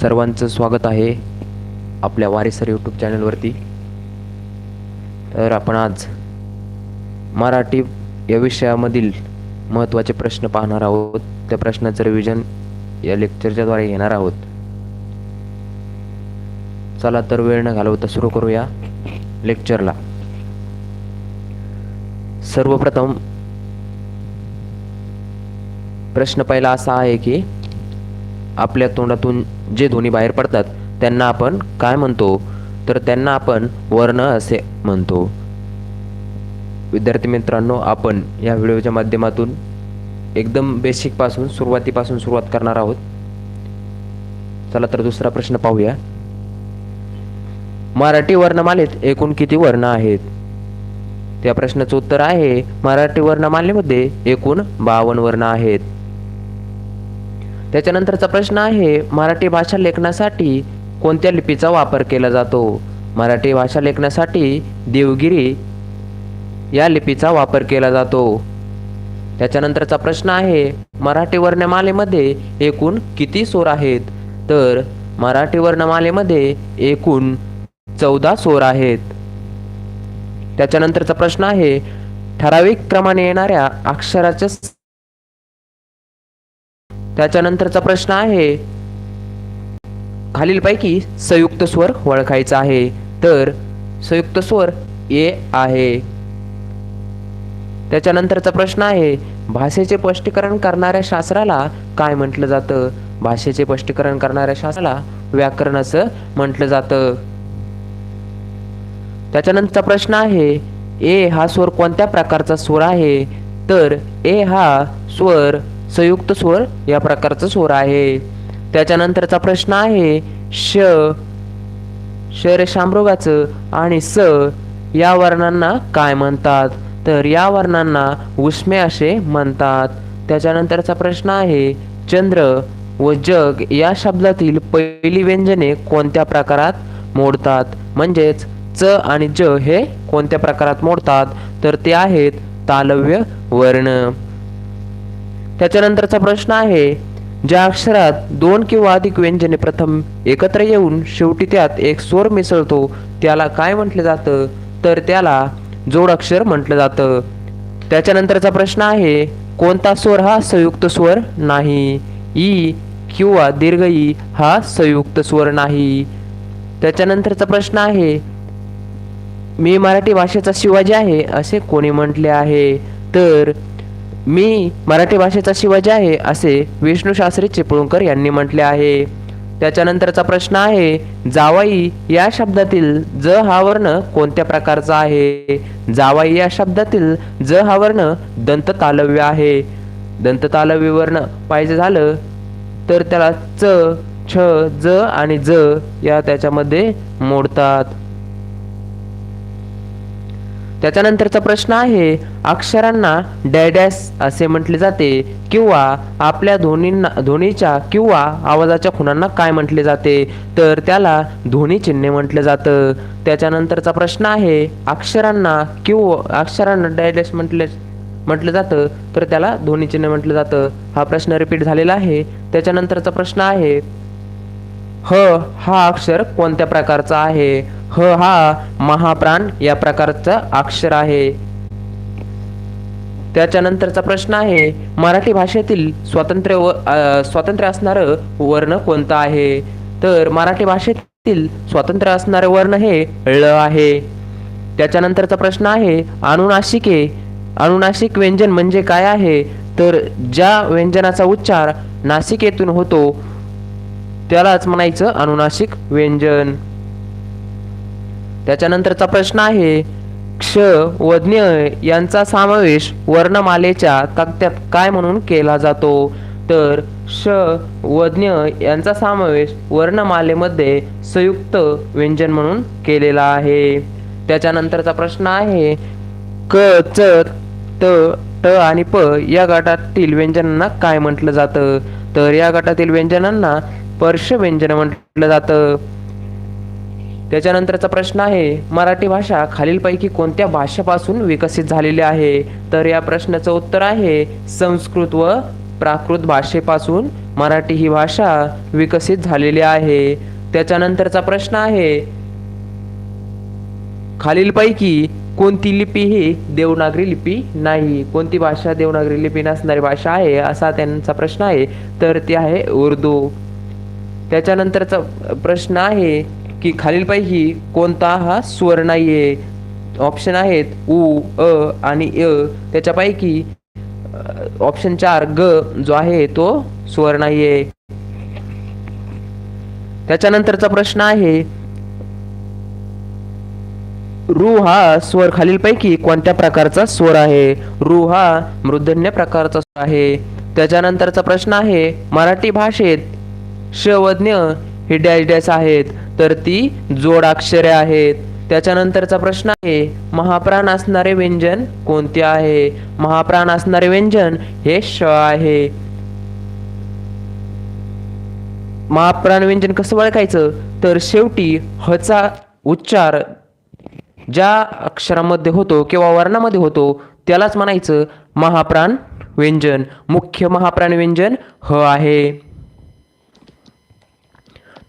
सर्वांचं स्वागत आहे आपल्या वारेसर यूट्यूब चॅनलवरती तर आपण आज मराठी या विषयामधील महत्त्वाचे प्रश्न पाहणार आहोत. त्या प्रश्नाचं रिव्हिजन या लेक्चरच्याद्वारे घेणार आहोत. चला तर वेळ न घालवता सुरू करूया लेक्चरला सर्वप्रथम प्रश्न पहिला असा आहे की आपल्या तोंडातून जे ध्वनी बाहेर पडतात त्यांना आपण काय म्हणतो? तर त्यांना आपण वर्ण असे म्हणतो. विद्यार्थी मित्रांनो आपण या व्हिडिओच्या माध्यमातून एकदम बेसिकपासून सुरुवातीपासून सुरुवात करणार आहोत. चला तर दुसरा प्रश्न पाहूया. मराठी वर्णमालेत एकूण किती वर्ण आहेत? त्या प्रश्नाचं उत्तर आहे मराठी वर्णमालेमध्ये एकूण बावन्न वर्ण आहेत. त्याच्यानंतरचा प्रश्न आहे मराठी भाषा लेखनासाठी कोणत्या लिपीचा वापर केला जातो? मराठी भाषा लेखनासाठी देवगिरी या लिपीचा वापर केला जातो. त्याच्यानंतरचा प्रश्न आहे मराठी वर्णमालेमध्ये एकूण किती स्वर आहेत? तर मराठी वर्णमालेमध्ये एकूण चौदा स्वर आहेत. त्याच्यानंतरचा प्रश्न आहे ठराविक क्रमाने येणाऱ्या अक्षराच्या त्याच्यानंतरचा प्रश्न आहे खालीलपैकी संयुक्त स्वर ओळखायचा आहे. तर संयुक्त स्वर ए आहे. त्याच्यानंतरचा प्रश्न आहे भाषेचे स्पष्टीकरण करणाऱ्या शास्त्राला काय म्हटलं जातं? भाषेचे स्पष्टीकरण करणाऱ्या शास्त्राला व्याकरण असं म्हटलं जातं. त्याच्यानंतरचा प्रश्न आहे ए हा स्वर कोणत्या प्रकारचा स्वर आहे? तर ए हा स्वर संयुक्त स्वर या प्रकारचा स्वर आहे. त्याच्यानंतरचा प्रश्न आहे श शर शामरोगाचं आणि स या वर्णांना काय म्हणतात? तर या वर्णांना उष्मे असे म्हणतात. त्याच्यानंतरचा प्रश्न आहे चंद्र व जग या शब्दातील पहिली व्यंजने कोणत्या प्रकारात मोडतात? म्हणजेच च आणि ज हे कोणत्या प्रकारात मोडतात? तर ते आहेत तालव्य वर्ण. त्याच्यानंतरचा प्रश्न आहे ज्या अक्षरात दोन किंवा अधिक व्यंजने प्रथम एकत्र येऊन शेवटी त्यात एक स्वर मिसळतो त्याला काय म्हटलं जातं? तर त्याला जोडाक्षर म्हटलं जातं. त्याच्यानंतरचा प्रश्न आहे कोणता स्वर हा संयुक्त स्वर नाही? ई किंवा दीर्घ ई हा संयुक्त स्वर नाही. त्याच्यानंतरचा प्रश्न आहे मी मराठी भाषेचा शिवाजी आहे असे कोणी म्हटले आहे? तर मी मराठी भाषेचा शिवाजी आहे असे विष्णू शास्त्री चिपळूणकर यांनी म्हटले आहे. त्याच्यानंतरचा प्रश्न आहे जावाई या शब्दातील ज हा वर्ण कोणत्या प्रकारचा आहे? जावाई या शब्दातील ज हा वर्ण दंत तालव्य आहे. दंत तालव्य वर्ण पाहिजे झालं तर त्याला च छ ज आणि ज या त्याच्यामध्ये मोडतात. त्याच्यानंतरचा प्रश्न आहे अक्षरांना डॅडॅस असे म्हटले जाते किंवा आपल्या ध्वनींना ध्वनीच्या किंवा आवाजाच्या खुणांना काय म्हटले जाते? तर त्याला ध्वनी चिन्ह म्हटलं जातं. त्याच्यानंतरचा प्रश्न आहे अक्षरांना किंवा अक्षरांना डॅडॅस म्हटले म्हटलं जातं तर त्याला ध्वनी चिन्ह म्हटलं जातं. हा प्रश्न रिपीट झालेला आहे. त्याच्यानंतरचा प्रश्न आहे ह हा अक्षर कोणत्या प्रकारचा आहे? ह हा महाप्राण या प्रकारचा अक्षर आहे. त्याच्यानंतरचा प्रश्न आहे मराठी भाषेतील स्वातंत्र्य व स्वातंत्र्य असणारं वर्ण कोणतं आहे? तर मराठी भाषेतील स्वातंत्र्य असणारे वर्ण हे ळ आहे. त्याच्यानंतरचा प्रश्न आहे अनुनाशिके अनुनाशिक व्यंजन म्हणजे काय आहे? तर ज्या व्यंजनाचा उच्चार नासिकेतून होतो त्यालाच म्हणायचं अनुनासिक व्यंजन. त्याच्यानंतरचा प्रश्न आहे क्ष व ज्ञ यांचा समावेश वर्णमालेच्या तक्त्यात काय म्हणून केला जातो? तर श व ज्ञ यांचा समावेश वर्णमालेमध्ये संयुक्त व्यंजन म्हणून केलेला आहे. त्याच्यानंतरचा प्रश्न आहे क च त ट आणि प या गटातील व्यंजनांना काय म्हटलं जातं? तर या गटातील व्यंजनांना स्पर्श व्यंजन म्हटलं जातं. त्याच्यानंतरचा प्रश्न आहे मराठी भाषा खालीलपैकी कोणत्या भाषेपासून विकसित झालेली आहे? तर या प्रश्नाचं उत्तर आहे संस्कृत व प्राकृत भाषेपासून मराठी ही भाषा विकसित झालेली आहे. त्याच्यानंतरचा प्रश्न आहे खालीलपैकी कोणती लिपी ही देवनागरी लिपी नाही? कोणती भाषा देवनागरी लिपी नसणारी भाषा आहे असा त्यांचा प्रश्न आहे. तर ती आहे उर्दू. त्याच्यानंतरचा प्रश्न आहे की खालीलपैकी कोणता हा स्वर नाहीये. ऑप्शन आहेत उ अ आणि अ त्याच्यापैकी ऑप्शन चार ग जो आहे तो स्वर नाहीये. त्याच्यानंतरचा प्रश्न आहे रु हा स्वर खालीलपैकी कोणत्या प्रकारचा स्वर आहे? रु हा मृदन्य प्रकारचा स्वर आहे. त्याच्यानंतरचा प्रश्न आहे मराठी भाषेत श व ज्ञ ही डॅश डॅश आहेत तर ती जोडाक्षरे आहेत. त्याच्यानंतरचा प्रश्न आहे महाप्राण असणारे व्यंजन कोणते आहे? महाप्राण असणारे व्यंजन हे श आहे. महाप्राण व्यंजन कसं ओळखायचं? तर शेवटी हचा उच्चार ज्या अक्षरामध्ये होतो किंवा वर्णामध्ये होतो त्यालाच म्हणायचं महाप्राण व्यंजन. मुख्य महाप्राण व्यंजन ह आहे.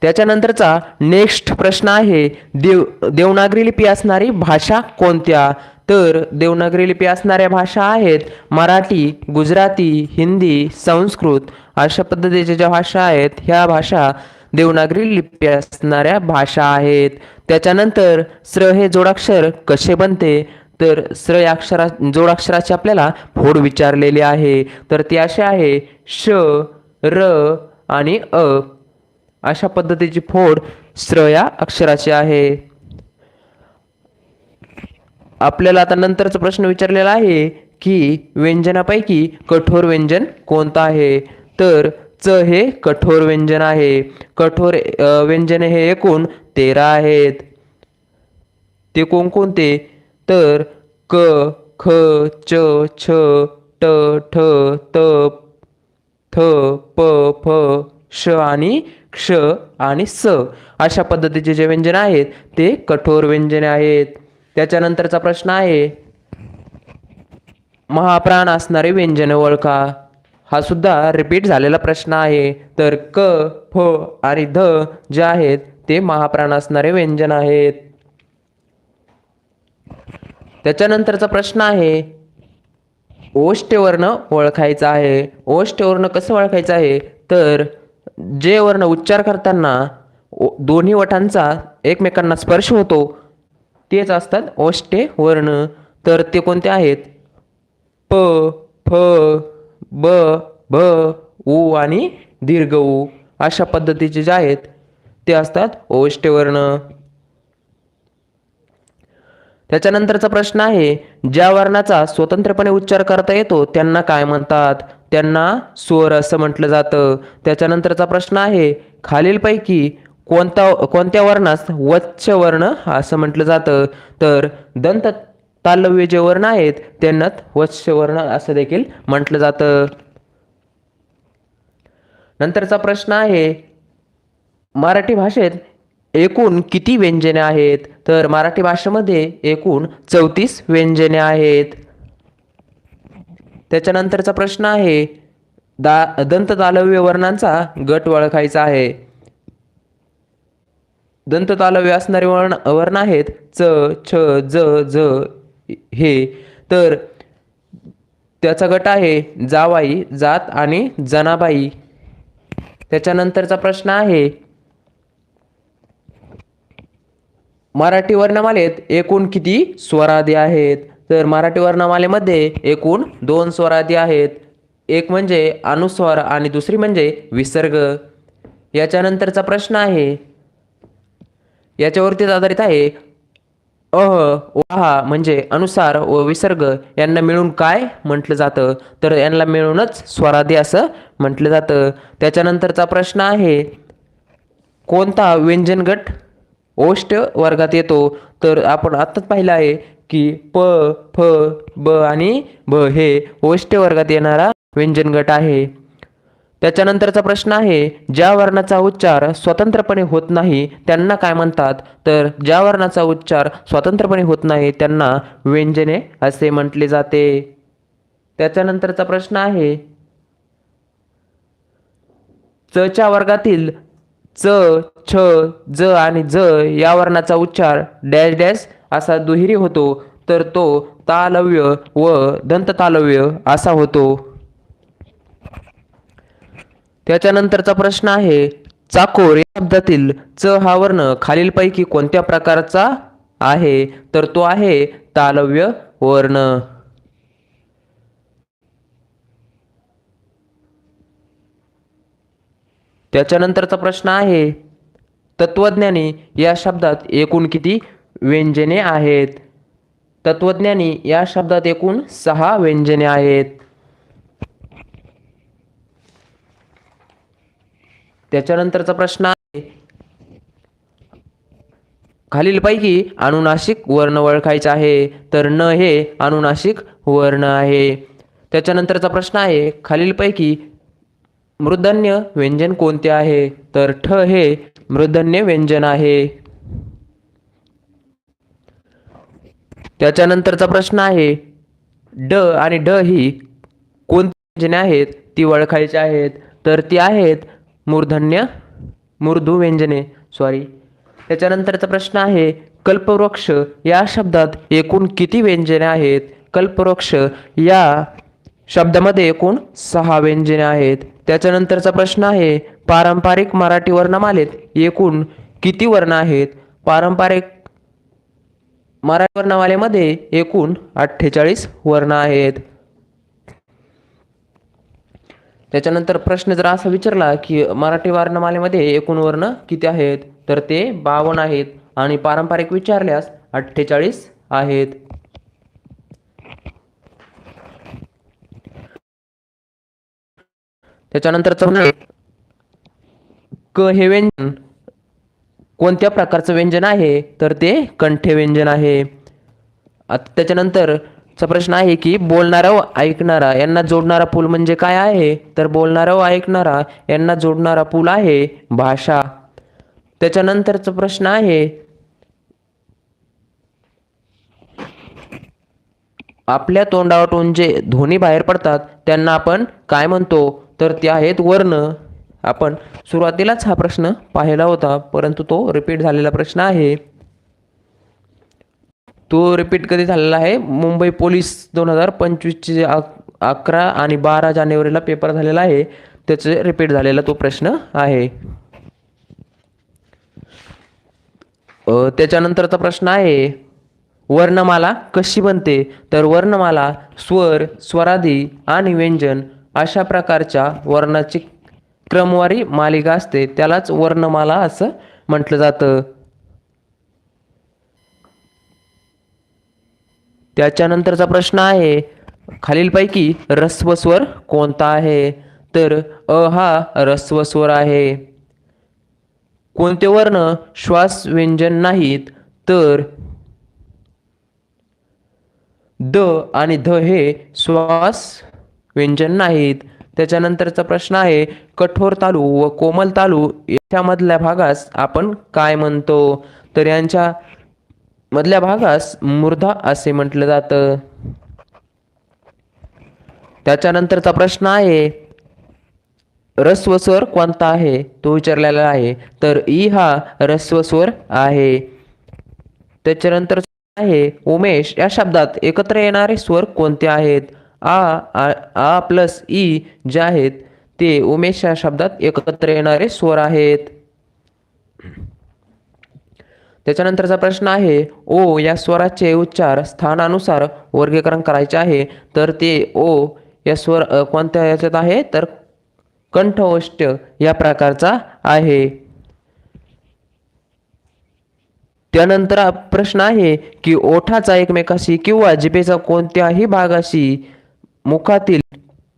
त्याच्यानंतरचा नेक्स्ट प्रश्न आहे देव देवनागरी लिपी असणारी भाषा कोणत्या? तर देवनागरी लिपी असणाऱ्या भाषा आहेत मराठी गुजराती हिंदी संस्कृत अशा पद्धतीच्या ज्या भाषा आहेत ह्या भाषा देवनागरी लिपी असणाऱ्या भाषा आहेत. त्याच्यानंतर स्र हे जोडाक्षर कसे बनते? तर स्र या अक्षरा जोडाक्षराची आपल्याला फोड विचारलेली आहे. तर ती अशी आहे श र आणि अ. अशा पद्धतीची फोड स्र या अक्षराची आहे. आपल्याला आता नंतरचा प्रश्न विचारलेला आहे की व्यंजनापैकी कठोर व्यंजन कोणतं आहे? तर च हे कठोर व्यंजन आहे. कठोर व्यंजन व्यंजने हे एकूण तेरा आहेत. ते कोणकोणते? तर क ख च छ ट ठ त थ प फ श आणि क्ष आणि स अशा पद्धतीचे जे व्यंजन आहेत ते कठोर व्यंजने आहेत. त्याच्यानंतरचा प्रश्न आहे महाप्राण असणारे व्यंजन ओळखा. हा सुद्धा रिपीट झालेला प्रश्न आहे. तर क फ आणि ध जे आहेत ते महाप्राण असणारे व्यंजन आहेत. त्याच्यानंतरचा प्रश्न आहे ओष्ठवर्ण ओळखायचं ओळखायचा आहे. ओष्ठवर्ण कसं ओळखायचं आहे? तर जे वर्ण उच्चार करताना दोन्ही वटांचा एकमेकांना स्पर्श होतो. तेच असतात ओष्टे वर्ण. तर ते कोणते आहेत? प फ ब भ उ आणि दीर्घ उ अशा पद्धतीचे जे आहेत ते असतात ओष्टे वर्ण. त्याच्यानंतरचा प्रश्न आहे ज्या वर्णाचा स्वतंत्रपणे उच्चार करता येतो त्यांना काय म्हणतात? त्यांना स्वर असं म्हटलं जातं. त्याच्यानंतरचा प्रश्न आहे खालीलपैकी कोणता कोणत्या वर्णास वच्छ वर्ण असं म्हटलं जातं? तर दंत तालव्य जे वर्ण आहेत त्यांना वत्स्य वर्ण असं देखील म्हटलं जातं. नंतरचा प्रश्न आहे मराठी भाषेत एकूण किती व्यंजने आहेत? तर मराठी भाषेमध्ये एकूण चौतीस व्यंजने आहेत. त्याच्यानंतरचा प्रश्न आहे दा दंततालव्य वर्णांचा गट ओळखायचा आहे. दंततालव्य असणारे वर्ण वर्ण आहेत च छ ज ज हे. तर त्याचा गट आहे जावाई जात आणि जनाबाई. त्याच्यानंतरचा प्रश्न आहे मराठी वर्णमालेत एकूण किती स्वरादी आहेत? तर मराठी वर्णमालेमध्ये एकूण दोन स्वरादी आहेत. एक म्हणजे अनुस्वर आणि दुसरी म्हणजे विसर्ग. याच्यानंतरचा प्रश्न आहे. याच्यावरतीच आधारित आहे. अह वाहा म्हणजे अनुसार व विसर्ग यांना मिळून काय म्हटलं जातं? तर यांना मिळूनच स्वरादी असं म्हटलं जातं. त्याच्यानंतरचा प्रश्न आहे. कोणता व्यंजन गट ओष्ट वर्गात येतो. तर आपण आत्ताच पाहिलं आहे की प फ ब आणि ब हे ओष्ट वर्गात येणारा व्यंजन गट आहे. त्याच्यानंतरचा प्रश्न आहे ज्या वर्णाचा उच्चार स्वतंत्रपणे होत नाही त्यांना काय म्हणतात? तर ज्या वर्णाचा उच्चार स्वतंत्रपणे होत नाही त्यांना व्यंजने असे म्हटले जाते. त्याच्यानंतरचा प्रश्न आहे चच्या वर्गातील च छ ज आणि ज या वर्णाचा उच्चार डॅश डॅश असा दुहेरी होतो तर तो तालव्य व दंत तालव्य असा होतो. त्याच्यानंतरचा प्रश्न आहे चाकोर या शब्दातील च हा वर्ण खालीलपैकी कोणत्या प्रकारचा आहे? तर तो आहे तालव्य वर्ण. त्याच्यानंतरचा प्रश्न आहे तत्वज्ञानी या शब्दात एकूण किती व्यंजने आहेत? तत्वज्ञानी या शब्दात एकूण सहा व्यंजने आहेत. त्याच्यानंतरचा प्रश्न आहे खालीलपैकी अनुनाशिक वर्ण ओळखायचे आहे तर न हे अनुनाशिक वर्ण आहे. त्याच्यानंतरचा प्रश्न आहे खालीलपैकी मृदन्य व्यंजन कोणते आहे? तर ठ हे मृदन्य व्यंजन आहे. त्याच्यानंतरचा प्रश्न आहे ड आणि ड ही कोणती व्यंजने आहेत? ती ओळखायची आहेत. तर ती आहेत मूर्धन्य मूर्धू व्यंजने सॉरी त्याच्यानंतरचा प्रश्न आहे कल्पवृक्ष या शब्दात एकूण किती व्यंजने आहेत? कल्पवृक्ष या शब्दामध्ये एकूण सहा व्यंजने आहेत. त्याच्यानंतरचा प्रश्न आहे पारंपरिक मराठी वर्णमालेत. एकूण किती वर्ण आहेत? पारंपरिक मराठी वर्णमालेमध्ये एकूण अठ्ठेचाळीस वर्ण आहेत. त्याच्यानंतर प्रश्न जर असा विचारला की मराठी वर्णमालेमध्ये एकूण वर्ण किती आहेत? तर ते बावन्न आहेत आणि पारंपरिक विचारल्यास अठ्ठेचाळीस आहेत. त्याच्यानंतर म्हणजे क हे व्यंजन कोणत्या प्रकारचं व्यंजन आहे तर ते कंठे व्यंजन आहे. आता त्याच्यानंतरचा प्रश्न आहे की बोलणारा व ऐकणारा यांना जोडणारा पूल म्हणजे काय आहे? तर बोलणारा व ऐकणारा यांना जोडणारा पूल आहे भाषा. त्याच्यानंतरचा प्रश्न आहे आपल्या तोंडावरून जे ध्वनी बाहेर पडतात त्यांना आपण काय म्हणतो? तर ते आहेत वर्ण. आपण सुरुवातीलाच हा प्रश्न पाहिला होता परंतु तो रिपीट झालेला प्रश्न आहे. तो रिपीट कधी झालेला आहे? मुंबई पोलीस दोन हजार पंचवीसचे अकरा आणि बारा जानेवारीला पेपर झालेला आहे. त्याचे रिपीट झालेला तो प्रश्न आहे. त्याच्यानंतरचा प्रश्न आहे वर्णमाला कशी बनते? तर वर्णमाला स्वर स्वराधी आणि व्यंजन अशा प्रकारच्या वर्णाची क्रमवारी मालिका असते त्यालाच वर्णमाला असं म्हटलं जातं. त्याच्यानंतरचा प्रश्न आहे खालीलपैकी रस्व स्वर कोणता आहे? तर अ हा रस्व स्वर आहे. कोणते वर्ण श्वास व्यंजन नाहीत? तर द आणि ध हे श्वास व्यंजन नाहीत. त्याच्यानंतरचा प्रश्न आहे कठोर तालू व कोमल तालू याच्यामधल्या भागास आपण काय म्हणतो? तर यांच्या मधल्या भागास मुर्धा असे म्हटलं जातं. त्याच्यानंतरचा प्रश्न आहे रस्व स्वर कोणता आहे? तो विचारलेला आहे. तर ई हा रस्व स्वर आहे त्याच्यानंतर आहे उमेश या शब्दात एकत्र येणारे स्वर कोणते आहेत? आ आ- आ प्लस ई जे आहेत ते उमेश या शब्दात एकत्र येणारे स्वर आहेत. त्याच्यानंतरचा प्रश्न आहे ओ या स्वराचे उच्चार स्थानानुसार वर्गीकरण करायचे आहे तर ते ओ या स्वर कोणत्या याच्यात आहे? तर कंठवष्ट या प्रकारचा आहे. त्यानंतर प्रश्न आहे की ओठाचा एकमेकाशी किंवा जिभेचा कोणत्याही भागाशी मुखातील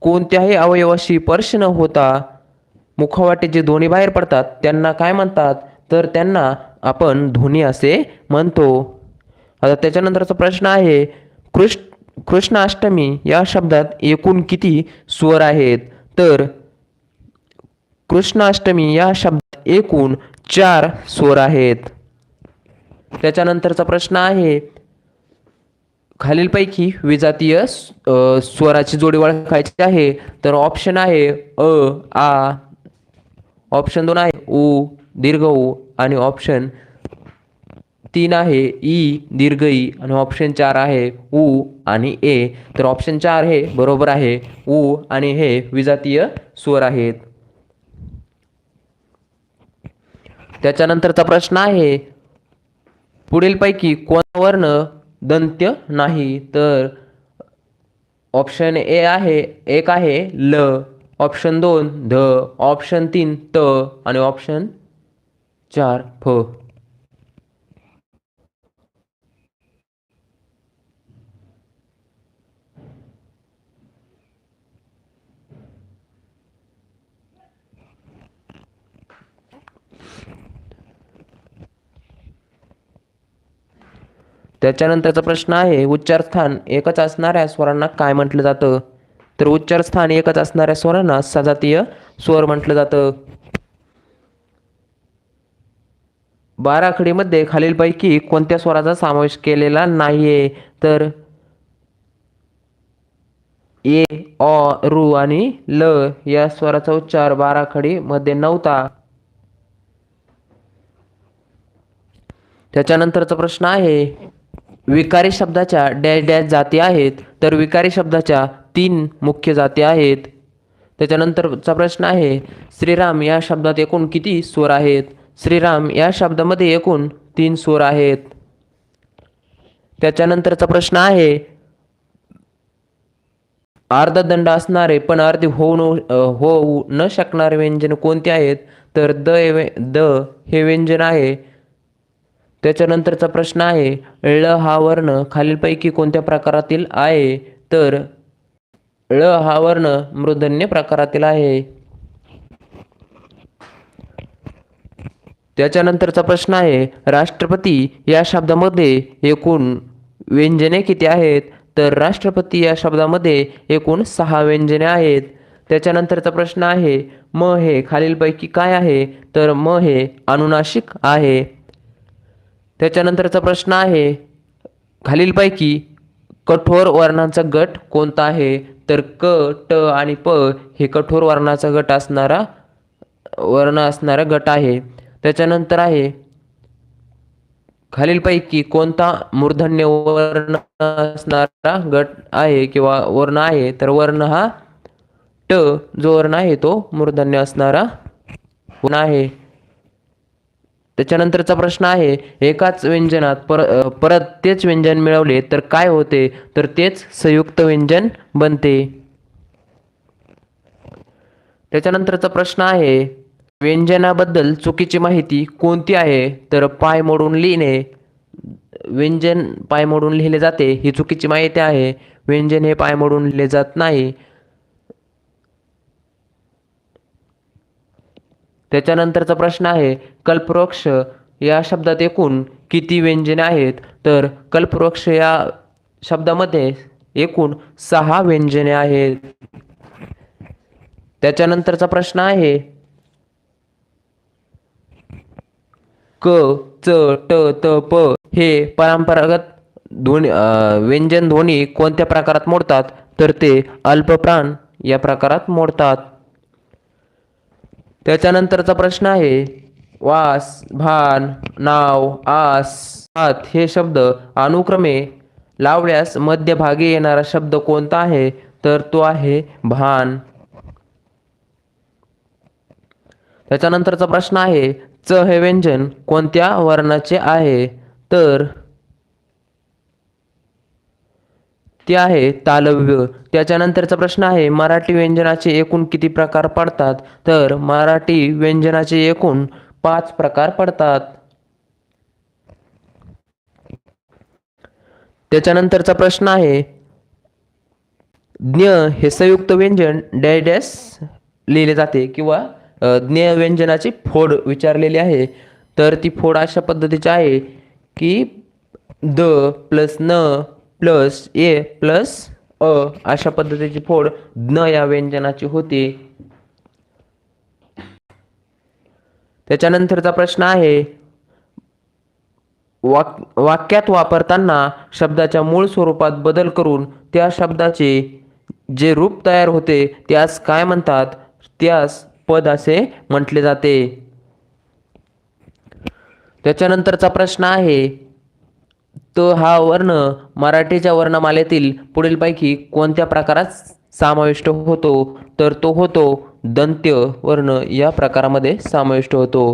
कोणत्याही अवयवाशी स्पर्श न होता मुखावाटे जे ध्वनी बाहेर पडतात त्यांना काय म्हणतात? तर त्यांना आपण ध्वनी असे म्हणतो. आता त्याच्यानंतरचा प्रश्न आहे कृष्ण कृष्णाष्टमी या शब्दात एकूण किती स्वर आहेत? तर कृष्णाष्टमी या शब्दात एकूण चार स्वर आहेत. त्याच्यानंतरचा प्रश्न आहे खालीलपैकी विजातीय स्वराची जोडी ओळखायची आहे. तर ऑप्शन आहे अ आ. ऑप्शन दोन आहे उ दीर्घ उ आणि ऑप्शन तीन आहे ई दीर्घ ई आणि ऑप्शन चार आहे उ आणि ए. तर ऑप्शन चार हे बरोबर आहे उ आणि हे विजातीय स्वर आहेत. त्याच्यानंतरचा प्रश्न आहे पुढीलपैकी कोण वर्ण दंत्य नाही तर ऑप्शन ए आहे एक आहे ल ऑप्शन दोन ध ऑप्शन तीन त आणि ऑप्शन चार फ. त्याच्यानंतरचा प्रश्न आहे उच्चारस्थान एकच असणाऱ्या स्वरांना काय म्हटलं जातं? तर उच्चारस्थान एकच असणाऱ्या स्वरांना सजातीय स्वर म्हटलं जातं. बाराखडीमध्ये खालीलपैकी कोणत्या स्वराचा समावेश केलेला नाहीये? तर ए अ रू आणि ल या स्वराचा उच्चार बाराखडीमध्ये नव्हता. त्याच्यानंतरचा प्रश्न आहे विकारी शब्दाच्या डॅश डॅश जाती आहेत तर विकारी शब्दाच्या तीन मुख्य जाती आहेत. त्याच्यानंतरचा प्रश्न आहे श्रीराम या शब्दात एकूण किती स्वर आहेत? श्रीराम या शब्दामध्ये एकूण तीन स्वर आहेत. त्याच्यानंतरचा प्रश्न आहे अर्धदंड असणारे पण अर्धे होऊ न होऊ न शकणारे व्यंजन कोणते आहेत? तर द व्य- द हे व्यंजन आहे. त्याच्यानंतरचा प्रश्न आहे ळ हा वर्ण खालीलपैकी कोणत्या प्रकारातील आहे? तर ळ हा वर्ण मृदन्य प्रकारातील आहे. त्याच्यानंतरचा प्रश्न आहे राष्ट्रपती या शब्दामध्ये एकूण व्यंजने किती आहेत? तर राष्ट्रपती या शब्दामध्ये एकूण सहा व्यंजने आहेत. त्याच्यानंतरचा प्रश्न आहे म हे खालीलपैकी काय आहे? तर म हे अनुनाशिक आहे. त्याच्यानंतरचा प्रश्न आहे खालीलपैकी कठोर वर्णांचा गट कोणता आहे? तर क ट आणि प हे कठोर वर्णाचा गट असणारा वर्ण असणारा गट आहे. त्याच्यानंतर आहे खालीलपैकी कोणता मूर्धन्य वर्ण असणारा गट आहे किंवा वर्ण आहे? तर वर्ण हा ट जो वर्ण आहे तो मूर्धन्य असणारा वर्ण आहे. त्याच्यानंतरचा प्रश्न आहे एकाच व्यंजनात पर परत तेच व्यंजन मिळवले तर काय होते? तर तेच संयुक्त व्यंजन बनते. त्याच्यानंतरचा प्रश्न आहे व्यंजनाबद्दल चुकीची माहिती कोणती आहे? तर पाय मोडून लिहिणे. व्यंजन पाय मोडून लिहिले जाते ही चुकीची माहिती आहे. व्यंजन हे पाय मोडून लिहिले जात नाही. त्याच्यानंतरचा प्रश्न आहे कल्पवृक्ष या शब्दात एकूण किती व्यंजने आहेत? तर कल्पवृक्ष या शब्दामध्ये एकूण सहा व्यंजने आहेत. त्याच्यानंतरचा प्रश्न आहे क च ट त प हे परंपरागत ध्वनी व्यंजन ध्वनी कोणत्या प्रकारात मोडतात? तर ते अल्पप्राण या प्रकारात मोडतात. त्याच्यानंतरचा प्रश्न आहे वास भान नाव आस हात हे शब्द अनुक्रमे लावल्यास मध्यभागी येणारा शब्द कोणता आहे? तर तो आहे भान. त्याच्यानंतरचा प्रश्न आहे च हे व्यंजन कोणत्या वर्णाचे आहे? तर ते आहे तालव्य. त्याच्यानंतरचा प्रश्न आहे मराठी व्यंजनाचे एकूण किती प्रकार पडतात? तर मराठी व्यंजनाचे एकूण पाच प्रकार पडतात. त्याच्यानंतरचा प्रश्न आहे ज्ञ हे संयुक्त व्यंजन डॅडॅस लिहिले जाते किंवा ज्ञ व्यंजनाची फोड विचारलेली आहे. तर ती फोड अशा पद्धतीची आहे की द प्लस न प्लस ए प्लस अ अशा पद्धतीची फोड ज्ञ या व्यंजनाची होती. त्याच्यानंतरचा प्रश्न आहे वाक वाक्यात वापरताना शब्दाच्या मूळ स्वरूपात बदल करून त्या शब्दाचे जे रूप तयार होते त्यास काय म्हणतात? त्यास पद असे म्हटले जाते. त्याच्यानंतरचा प्रश्न आहे त हा वर्ण मराठीच्या वर्णमालेतील पुढीलपैकी कोणत्या प्रकारात समाविष्ट होतो? तर तो होतो दंत्य वर्ण. या प्रकारामध्ये समाविष्ट होतो.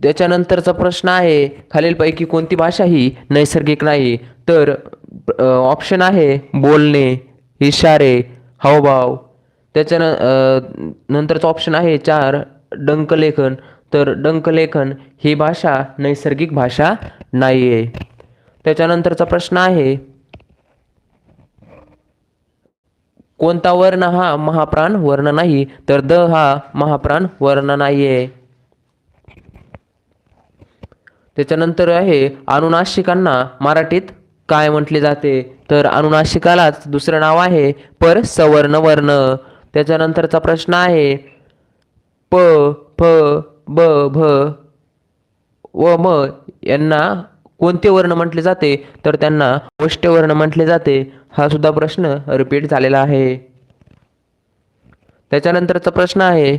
त्याच्यानंतरचा प्रश्न आहे खालीलपैकी कोणती भाषा ही नैसर्गिक नाही? तर ऑप्शन आहे बोलणे इशारे हावभाव. त्याच्यान नंतरचा ऑप्शन आहे चार डंकलेखन. तर डंकलेखन ही भाषा नैसर्गिक भाषा नाही आहे त्याच्यानंतरचा प्रश्न आहे कोणता वर्ण हा महाप्राण वर्ण नाही तर द हा महाप्राण वर्ण नाही आहे त्याच्यानंतर आहे अनुनाशिकांना मराठीत काय म्हटले जाते? तर अनुनाशिकालाच दुसरं नाव आहे पर सवर्ण वर्ण त्याच्यानंतरचा प्रश्न आहे प फ ब भ व म यांना कोणते वर्ण म्हटले जाते? तर त्यांना वष्ट्य वर्ण म्हटले जाते. हा सुद्धा प्रश्न रिपीट झालेला आहे. त्याच्यानंतरचा प्रश्न आहे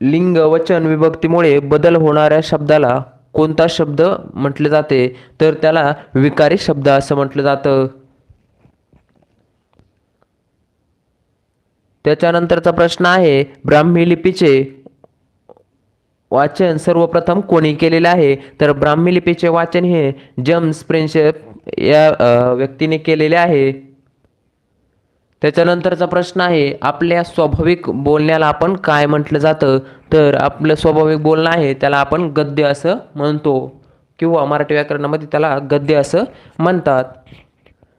लिंग वचन विभक्तीमुळे बदल होणाऱ्या शब्दाला कोणता शब्द म्हटले जाते? तर त्याला विकारी शब्द असं म्हटलं जातं. त्याच्यानंतरचा प्रश्न आहे ब्राह्मी लिपीचे वाचन सर्वप्रथम कोणी केलेले आहे? तर ब्राह्मी लिपीचे वाचन हे जम्स प्रिन्सेप या व्यक्तीने केलेले आहे. त्याच्यानंतरचा प्रश्न आहे आपल्या स्वाभाविक बोलण्याला आपण काय म्हटलं जातं? तर आपलं स्वाभाविक बोलणं आहे त्याला आपण गद्य असं म्हणतो. किंवा मराठी व्याकरणामध्ये त्याला गद्य असं म्हणतात.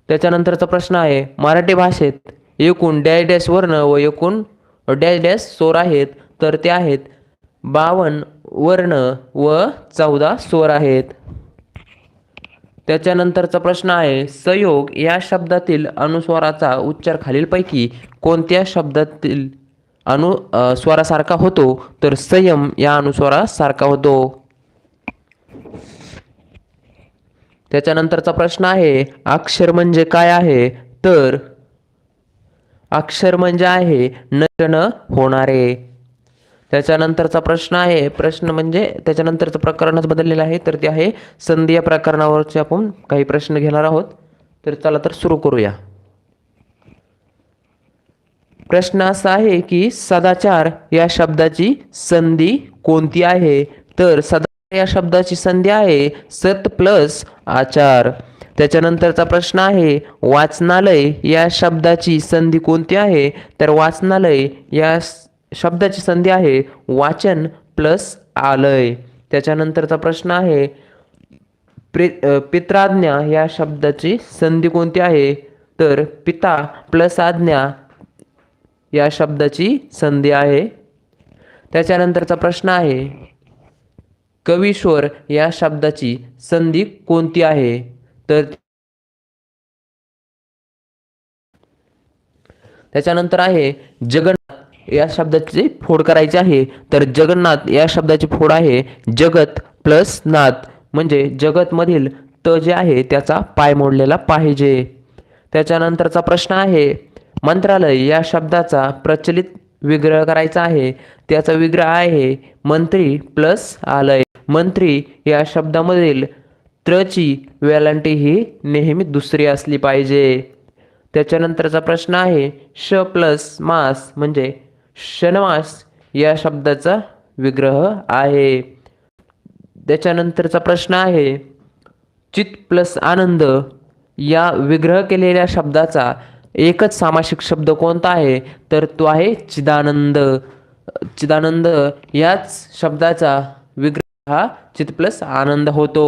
त्याच्यानंतरचा प्रश्न आहे मराठी भाषेत एकूण डॅश डॅश वर्ण व एकूण डॅश डॅश स्वर आहेत तर ते आहेत बावन्न वर्ण व चौदा स्वर आहेत. त्याच्यानंतरचा प्रश्न आहे संयोग या शब्दातील अनुस्वाराचा उच्चार खालीलपैकी कोणत्या शब्दातील अनु स्वरासारखा होतो? तर संयम या अनुस्वारासारखा होतो. त्याच्यानंतरचा प्रश्न आहे अक्षर म्हणजे काय आहे? तर अक्षर म्हणजे आहे नचन होणारे. त्याच्यानंतरचा प्रश्न आहे प्रश्न म्हणजे त्याच्यानंतरचं प्रकरणच बदललेलं आहे तर ते आहे संधी या प्रकरणावरचे आपण काही प्रश्न घेणार आहोत. तर चला तर सुरू करूया. प्रश्न असा आहे की सदाचार या शब्दाची संधी कोणती आहे? तर सदाचार या शब्दाची संधी आहे सत प्लस आचार. त्याच्यानंतरचा प्रश्न आहे वाचनालय या शब्दाची संधी कोणती आहे? तर वाचनालय या शब्दाची संधी आहे वाचन प्लस आलय. त्याच्यानंतरचा प्रश्न आहे प्रि पित्राज्ञा या शब्दाची संधी कोणती आहे? तर पिता प्लस आज्ञा या शब्दाची संधी आहे. त्याच्यानंतरचा प्रश्न आहे कवीश्वर या शब्दाची संधी कोणती आहे? तर त्याच्यानंतर आहे जगन्नाथ. या शब्दाची फोड करायची आहे. तर जगन्नाथ या शब्दाची फोड आहे जगत प्लस नाथ. म्हणजे जगतमधील त जे आहे त्याचा पाय मोडलेला पाहिजे. त्याच्यानंतरचा प्रश्न आहे मंत्रालय या शब्दाचा प्रचलित विग्रह करायचा आहे. त्याचा विग्रह आहे मंत्री प्लस आलय. मंत्री या शब्दामधील त्रची वेलांटी ही नेहमी दुसरी असली पाहिजे. त्याच्यानंतरचा प्रश्न आहे श प्लस मास म्हणजे शनमास या शब्दाचा विग्रह आहे. त्याच्यानंतरचा प्रश्न आहे चित प्लस आनंद या विग्रह केलेल्या शब्दाचा एकच सामासिक शब्द कोणता आहे? तर तो आहे चिदानंद. चिदानंद याच शब्दाचा विग्रह हा चित प्लस आनंद होतो.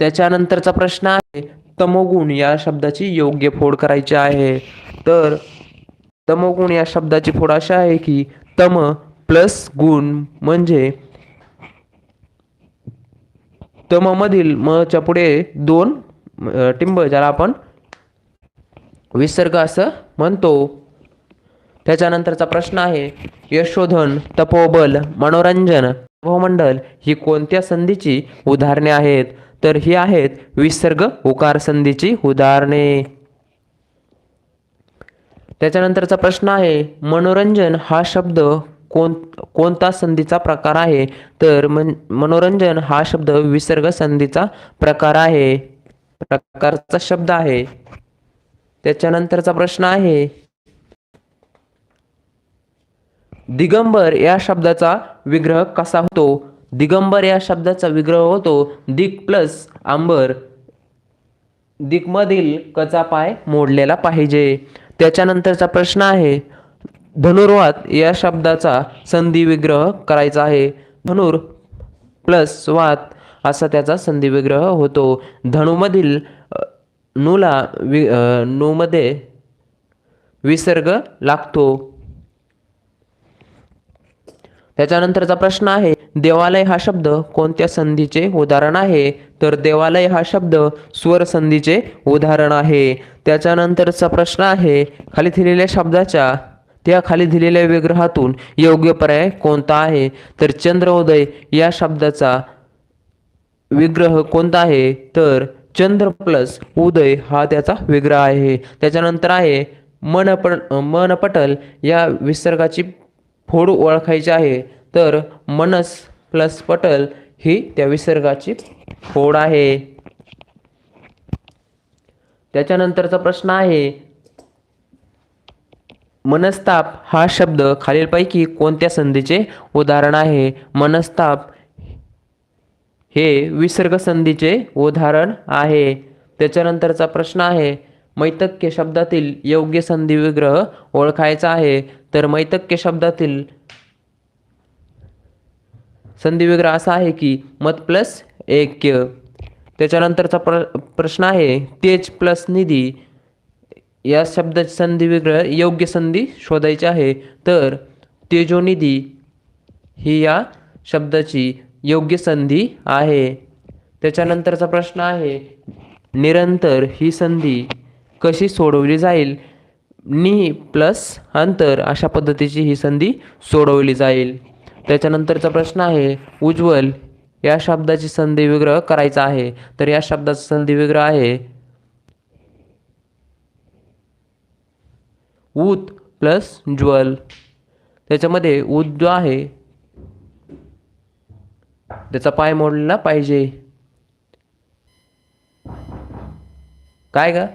त्याच्यानंतरचा प्रश्न आहे तमोगुण या शब्दाची योग्य फोड करायची आहे. तर तमोगुण या शब्दाची फोड अशी आहे की तम प्लस गुण म्हणजे तममधील मच्या पुढे दोन टिंब ज्याला आपण विसर्ग असं म्हणतो. त्याच्यानंतरचा प्रश्न आहे यशोधन तपोबल मनोरंजन भूमंडल ही कोणत्या संधीची उदाहरणे आहेत? तर ही आहेत विसर्ग उकार संधीची उदाहरणे. त्याच्यानंतरचा प्रश्न आहे मनोरंजन हा शब्द कोण कोणता संधीचा प्रकार आहे? तर मन मनोरंजन हा शब्द विसर्ग संधीचा प्रकार आहे. प्रकारचा शब्द आहे. त्याच्यानंतरचा प्रश्न आहे दिगंबर या शब्दाचा विग्रह कसा होतो? दिगंबर या शब्दाचा विग्रह होतो दिक प्लस आंबर. दिकमधील कचा पाय मोडलेला पाहिजे. त्याच्यानंतरचा प्रश्न आहे धनुर्वात या शब्दाचा संधी विग्रह करायचा आहे. धनुर प्लस वात असा त्याचा संधी विग्रह होतो. धनुमधील नूला वि नूमध्ये विसर्ग लागतो. त्याच्यानंतरचा प्रश्न आहे देवालय हा शब्द कोणत्या संधीचे उदाहरण आहे? तर देवालय हा शब्द स्वर संधीचे उदाहरण आहे. त्याच्यानंतरचा प्रश्न आहे खाली दिलेल्या शब्दाच्या त्या खाली दिलेल्या विग्रहातून योग्य पर्याय कोणता आहे? तर चंद्रोदय या शब्दाचा विग्रह कोणता आहे? तर चंद्र प्लस उदय हा त्याचा विग्रह आहे. त्याच्यानंतर आहे मनपट मनपटल या विसर्गाची फोड ओळखायची आहे. तर मनस प्लस पटल ही त्या विसर्गाची फोड आहे. त्याच्यानंतरचा प्रश्न आहे मनस्ताप हा शब्द खालीलपैकी कोणत्या संधीचे उदाहरण आहे? मनस्ताप हे विसर्ग संधीचे उदाहरण आहे. त्याच्यानंतरचा प्रश्न आहे मैतक्य शब्दातील योग्य संधी विग्रह ओळखायचा आहे. तर मैतक्य शब्दातील संधी विग्रह असा आहे की मत प्लस ऐक्य. त्याच्यानंतरचा प्र प्रश्न आहे तेज प्लस निधी. या शब्दाची संधी विग्रह योग्य संधी शोधायची आहे. तर तेजोनिधी ही या शब्दाची योग्य संधी आहे. त्याच्यानंतरचा प्रश्न आहे निरंतर ही संधी कशी सोडवली जाईल? नि प्लस अंतर अशा पद्धतीची ही संधी सोडवली जाईल. त्याच्यानंतरचा प्रश्न आहे उज्ज्वल या शब्दाची संधी विग्रह करायचा आहे. तर या शब्दाचा संधी विग्रह आहे ऊत प्लस ज्वल. त्याच्यामध्ये ऊत जो आहे त्याचा पाय मोडलेला पाहिजे. काय का